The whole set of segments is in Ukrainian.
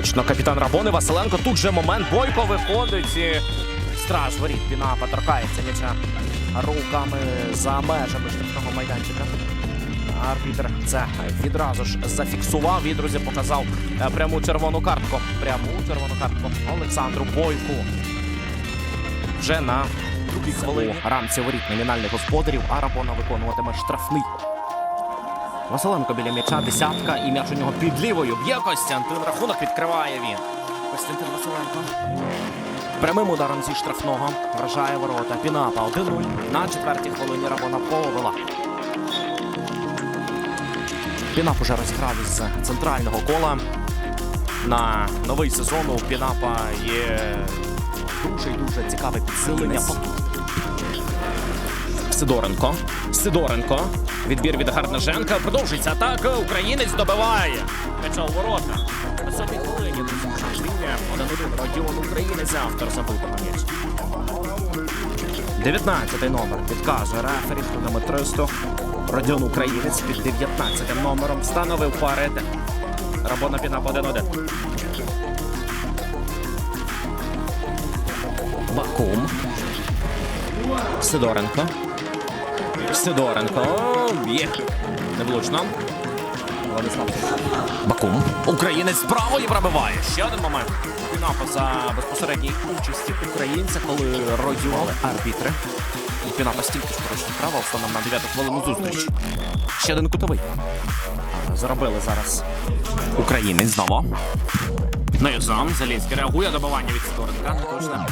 Точно, капітан Рабони Василенко. Тут же момент Бойко виходить. І страж воріт. Пінапа торкається м'яча руками за межами штрафного майданчика. Арбітр це відразу ж зафіксував. І, друзі, показав е, пряму червону картку. Пряму червону картку Олександру Бойку. Вже на другій хвилині рамці воріт номінальних господарів. Арабона виконуватиме штрафний. Василенко біля м'яча, десятка, і м'яч у нього під лівою. Б'є Костянтин. Рахунок відкриває він. Костянтин Василенко. Прямим ударом зі штрафного вражає ворота. Пінапа 1-0. На четвертій хвилині Рабона повела. Пінап уже розіграв із центрального кола. На новий сезон у Пінапа є дуже дуже цікаве підсилення. Сидоренко. Сидоренко. Відбір від Гарнаженка. Продовжується атака. Українець добиває. У ворота. На сьомій хвилині. 1-1. Родіон Українець автор забитого м'яч. 19 номер підказує рефері 300. Родіон Українець під 19 номером встановив пари. Рабона Пінап 1-1. Бакум. Сидоренко. Сидоренко. Є. Невлучно. Владислав. Бакум. Українець правої пробиває. Ще один момент. Пінапа за безпосередній участі українця, коли родювали арбітри. І Пінапа стільки ж порушень права, станом на 9 хвилину зустріч. Ще один кутовий. Заробили зараз українець знову. Низом Залінський реагує добивання від Сидоренка. Точно.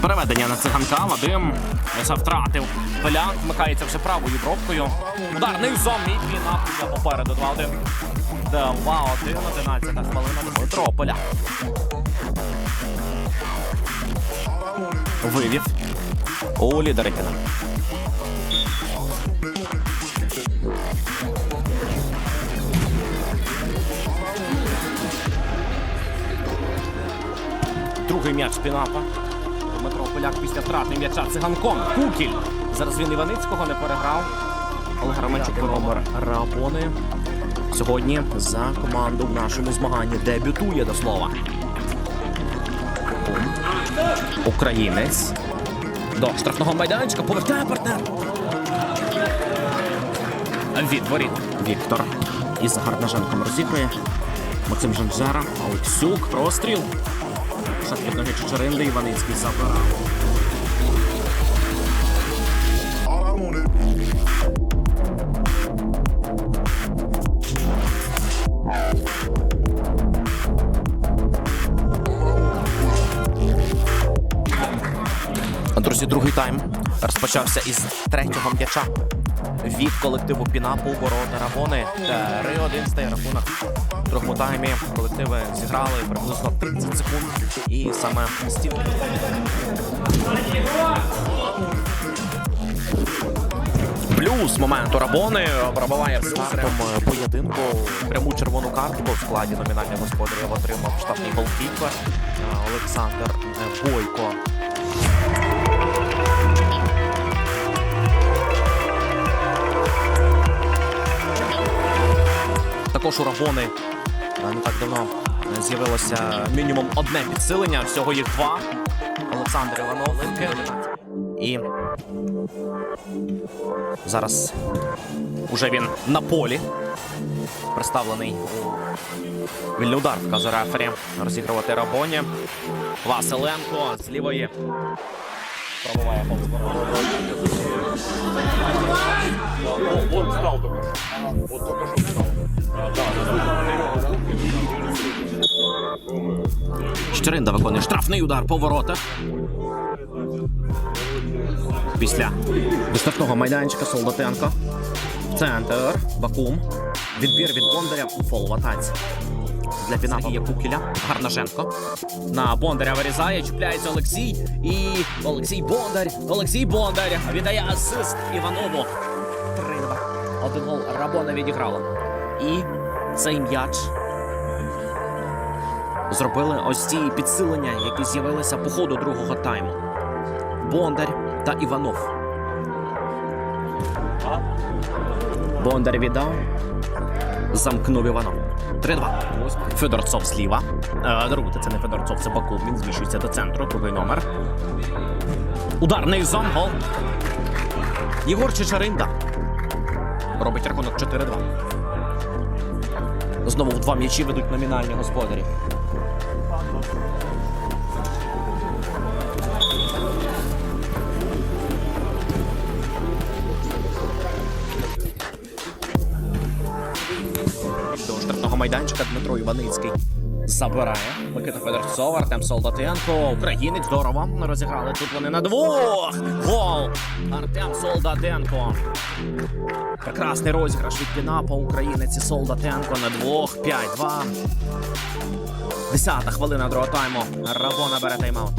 Переведення на циганка. Вадим М'яса втратив. Пеляк вмикається вже правою пробкою. Удар низом і Пінап попереду 2-1. 2-1, 11 хвилина Дмитро Поляк. Вивів у Лідерикіна. Другий м'яч Пінапа. Дмитро Поляк після втрати м'яча циганком. Кукіль. Зараз він Іваницького не переграв. Олег Романчук номер Рапони. Сьогодні за команду в нашому змаганні дебютує до слова. Українець. До штрафного майданчика повертає партнер. Від воріт. Віктор. Із Гарнаженком розігрує. Максим Жанжара. Олексюк. Простріл. Шах від ноги Чичеринди. Іваницький забирав. Друзі, другий тайм розпочався із третього м'яча від колективу Пінапу ворота Рабони. 3-1 стає рахунок. В другому таймі колективи зіграли приблизно 30 секунд. І саме стів. Плюс моменту Рабони пробиває стартом поєдинку пряму червону картку в складі номінальних господарів отримав штатний голкіпер Олександр Бойко. Також у Рабони е, не так давно е, з'явилося мінімум одне підсилення, всього їх два. Олександр Іванов і зараз уже він на полі. Представлений вільний удар, вказує рефері. Розігрувати Рабоні. Василенко з лівої. Встал. Щеринда виконує штрафний удар по воротах. Після виставного майданчика Солдатенко. Центр. Бакум. Відбір від Бондаря у в атаці. Для є Кукіля. Гарнаженко. На Бондаря вирізає. Чіпляється Олексій. І Олексій Бондар. Олексій Бондар віддає асист Іванову. 3-2. Один гол Рабона відіграло. І цей м'яч зробили ось ці підсилення, які з'явилися по ходу другого тайму. Бондар та Іванов. Бондар віддав. Замкнув Іванов. 3-2. Федорцов зліва. Е, даруйте, це не Федорцов, це Бакул. Він зміщується до центру. Другий номер. Ударний зон. Єгор Чичаринда. Робить рахунок 4-2. Знову в два м'ячі ведуть номінальні господарі. До штрафного майданчика Дмитро Іваницький забирає. Микита Федорцов, Артем Солдатенко. Українець здорово. Розіграли тут вони на двох. Гол! Артем Солдатенко. Прекрасний розіграш від Пінапа. Українець і Солдатенко на двох. 5-2. Десята хвилина другого тайму. Рабона бере тайм-аут.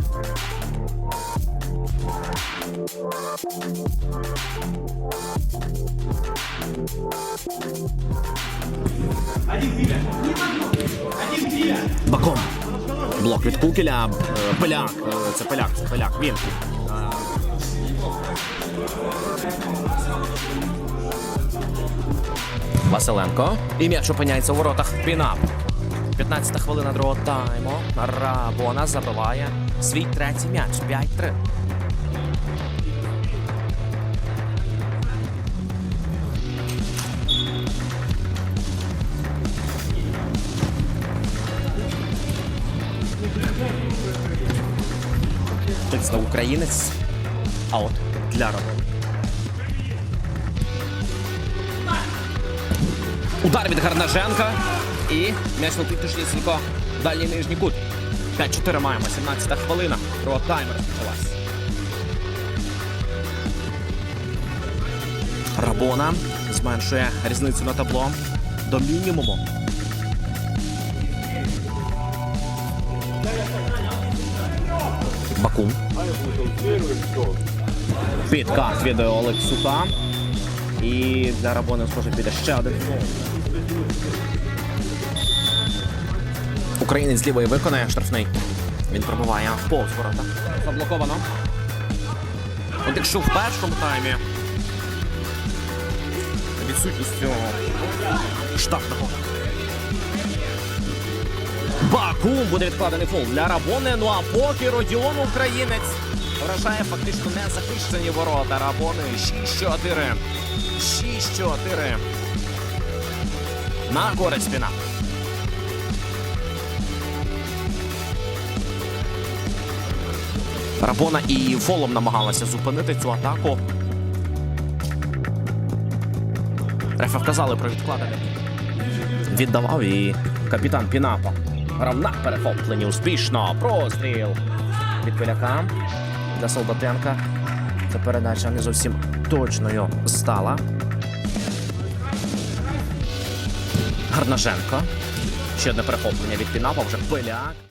Баком. Блок від Кукеля. Е, Пиляк. Е, Це Пиляк, це Пиляк. Він. Василенко. І м'яч опиняється у воротах. Пінап. 15 хвилина другого тайму. Рабона забиває свій третій м'яч. 5-3. Це українець. Аут для Рабона. Удар від Гарнаженка. І м'яч летить точнісінько в дальній нижній кут. 5-4 маємо. 17 хвилина. Другого таймер розпочалась. Рабона зменшує різницю на табло до мінімуму. Бакун. Підкат від Олексука. І для Рабони, схоже, піде ще один. Українець лівої виконає штрафний. Він пробиває в ворота. Заблоковано. От якщо в першому таймі відсутністю штатного. Бакум буде відкладений фол для Рабони. Ну а поки Родіон українець вражає фактично незахищені ворота Рабони. 6-4. 6-4. На користь спіна. Рабона і фолом намагалася зупинити цю атаку. Рефа вказали про відкладення. Віддавав і капітан Пінапа. Грав перехоплені успішно. Простріл від Пиляка для Солдатенка. Ця передача не зовсім точною стала. Гарнаженко. Ще одне перехоплення від Пінапа, вже Пиляк.